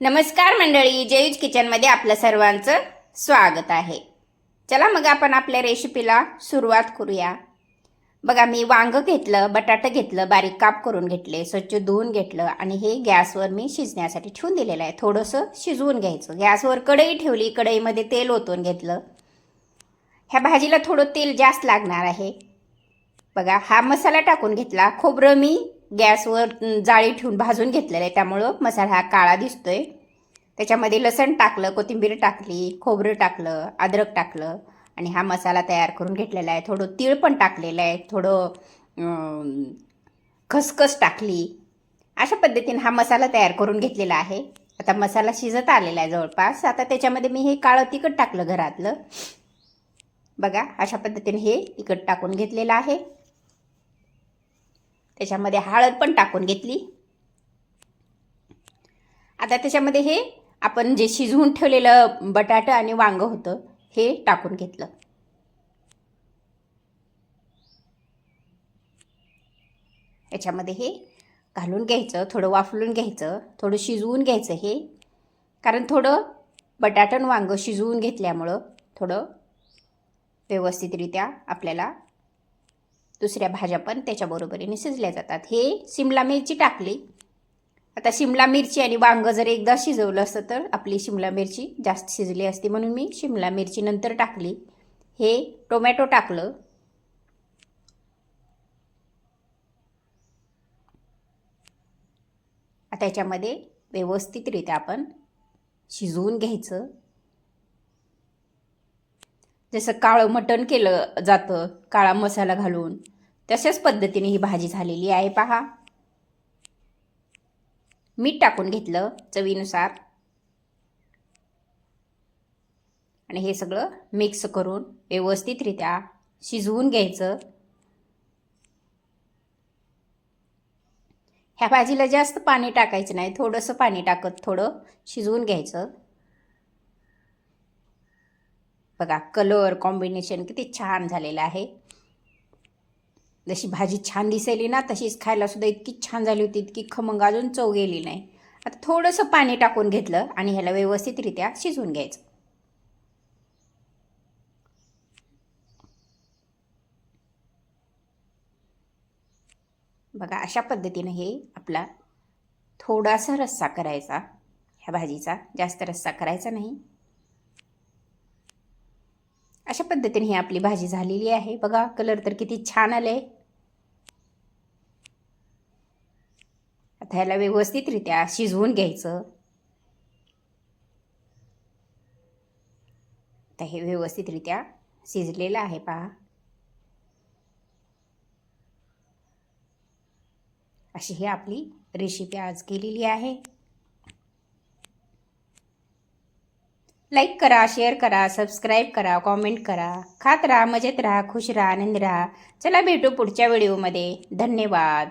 नमस्कार मंडळी जयूज किचनमध्ये आपलं सर्वांचं स्वागत आहे. चला मग आपण आपल्या रेसिपीला सुरुवात करूया. बघा मी वांगं घेतलं बटाटं घेतलं बारीक काप करून घेतले स्वच्छ धुवून घेतलं आणि हे गॅसवर मी शिजण्यासाठी ठेवून दिलेलं आहे. थोडंसं शिजवून घ्यायचं. गॅसवर कढई ठेवली कढईमध्ये तेल ओतून घेतलं. ह्या भाजीला थोडं तेल जास्त लागणार आहे. बघा हा मसाला टाकून घेतला. खोबरं मी गॅसवर जाळी ठेवून भाजून घेतलेलं आहे. त्यामुळं मसाला हा काळा दिसतोय. त्याच्यामध्ये लसण टाकलं कोथिंबीर टाकली खोबरं टाकलं अद्रक टाकलं आणि हा मसाला तयार करून घेतलेला आहे. थोडं तीळ पण टाकलेलं आहे. थोडं खसखस टाकली. अशा पद्धतीने हा मसाला तयार करून घेतलेला आहे. आता मसाला शिजत आलेला आहे जवळपास. आता त्याच्यामध्ये मी हे काळं तिखट टाकलं घरातलं. बघा अशा पद्धतीने हे तिखट टाकून घेतलेलं आहे. त्याच्यामध्ये हळद पण टाकून घेतली. आता त्याच्यामध्ये हे आपण जे शिजवून ठेवलेलं बटाटा आणि वांगं होतं हे टाकून घेतलं. याच्यामध्ये हे घालून घ्यायचं थोडं वाफलून घ्यायचं थोडं शिजवून घ्यायचं हे. कारण थोडं बटाटन वांगं शिजवून घेतल्यामुळं थोडं व्यवस्थितरित्या आपल्याला दुसऱ्या भाज्या पण त्याच्याबरोबरीने शिजल्या जातात. हे शिमला मिरची टाकली. आता शिमला मिरची आणि वांग जर एकदा शिजवलं असतं तर आपली शिमला मिरची जास्त शिजली असती म्हणून मी शिमला मिरची नंतर टाकली. हे टोमॅटो टाकलं. आता याच्यामध्ये व्यवस्थितरित्या आपण शिजवून घ्यायचं. जसं काळं मटण केलं जातं काळा मसाला घालून. तशाच पद्धतीने ही भाजी झालेली आहे पहा. मीठ टाकून घेतलं चवीनुसार. आणि हे सगळं मिक्स करून व्यवस्थितरित्या शिजवून घ्यायचं. ह्या भाजीला जास्त पाणी टाकायचं नाही थोडंसं पाणी टाकत थोडं शिजवून घ्यायचं. बघा कलर कॉम्बिनेशन किती छान झालेलं आहे. जशी भाजी छान दिसायली ना तशीच खायलासुद्धा इतकी छान झाली होती इतकी खमंग अजून चव गेली नाही. आता थोडंसं पाणी टाकून घेतलं आणि ह्याला व्यवस्थितरित्या शिजवून घ्यायचं. बघा अशा पद्धतीनं हे आपला थोडासा रस्सा करायचा. ह्या भाजीचा जास्त रस्सा करायचा नाही. अशा पद्धतीने ही आपली भाजी झालेली आहे. बघा कलर तर किती छान आले आता ह्याला व्यवस्थितरित्या शिजवून घ्यायचं. आता हे व्यवस्थितरित्या शिजलेलं आहे पहा. अशी ही आपली रेसिपी आज केलेली आहे. लाईक करा शेअर करा सबस्क्राईब करा कॉमेंट करा. खात राहा मजेत राहा खुश राहा आनंद राहा. चला भेटू पुढच्या व्हिडिओमध्ये धन्यवाद.